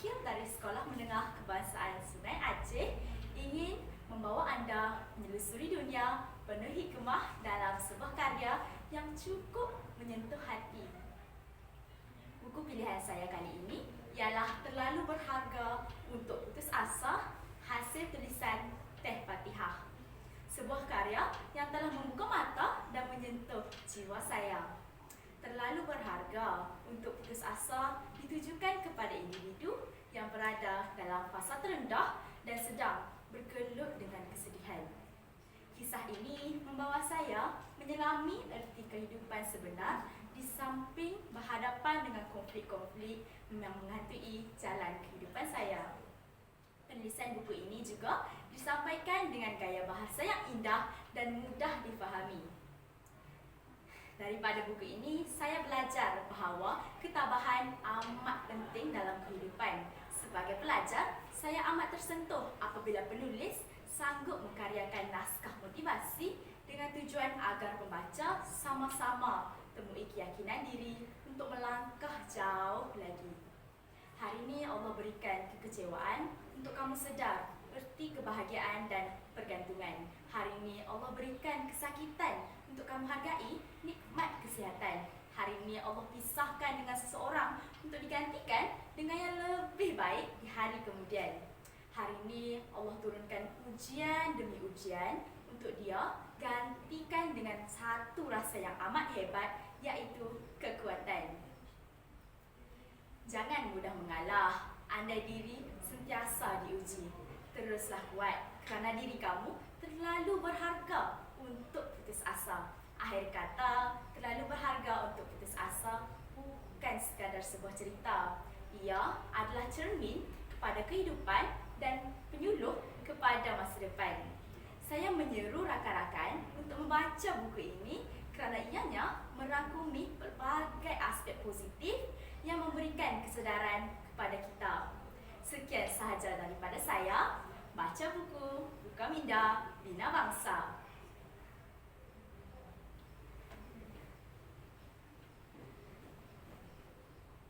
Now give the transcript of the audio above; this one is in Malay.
akhir dari Sekolah Menengah Kebangsaan Sungai Aceh ingin membawa anda menyusuri dunia penuh hikmah dalam sebuah karya yang cukup menyentuh hati. Buku pilihan saya kali ini ialah Terlalu Berharga Untuk Putus Asa hasil tulisan Teh Fatihah. Sebuah karya yang telah membuka mata dan menyentuh jiwa saya. Terlalu berharga untuk putus asa ditujukan fasa terendah dan sedang bergelut dengan kesedihan. Kisah ini membawa saya menyelami erti kehidupan sebenar di samping berhadapan dengan konflik-konflik yang menghantui jalan kehidupan saya. Penulisan buku ini juga disampaikan dengan gaya bahasa yang indah dan mudah difahami. Daripada buku ini, saya belajar bahawa ketabahan amat penting dalam kehidupan. Sebagai pelajar, saya amat tersentuh apabila penulis sanggup mengkaryakan naskah motivasi dengan tujuan agar pembaca sama-sama temui keyakinan diri untuk melangkah jauh lagi. Hari ini Allah berikan kekecewaan untuk kamu sedar erti kebahagiaan dan pergantungan. Hari ini Allah berikan kesakitan untuk kamu hargai nikmat kesihatan. Hari ini Allah pisahkan dengan seseorang untuk digantikan dengan yang lebih baik di hari kemudian. Hari ini Allah turunkan ujian demi ujian untuk dia gantikan dengan satu rasa yang amat hebat iaitu kekuatan. Jangan mudah mengalah. Andai diri sentiasa diuji. Teruslah kuat kerana diri kamu terlalu berharga untuk putus asa. Akhir kata, terlalu berharga untuk putus asa bukan sekadar sebuah cerita. Ia adalah cermin kepada kehidupan dan penyuluh kepada masa depan. Saya menyeru rakan-rakan untuk membaca buku ini kerana ianya merangkumi pelbagai aspek positif yang memberikan kesedaran kepada kita. Sekian sahaja daripada saya. Baca buku, buka minda, bina bangsa.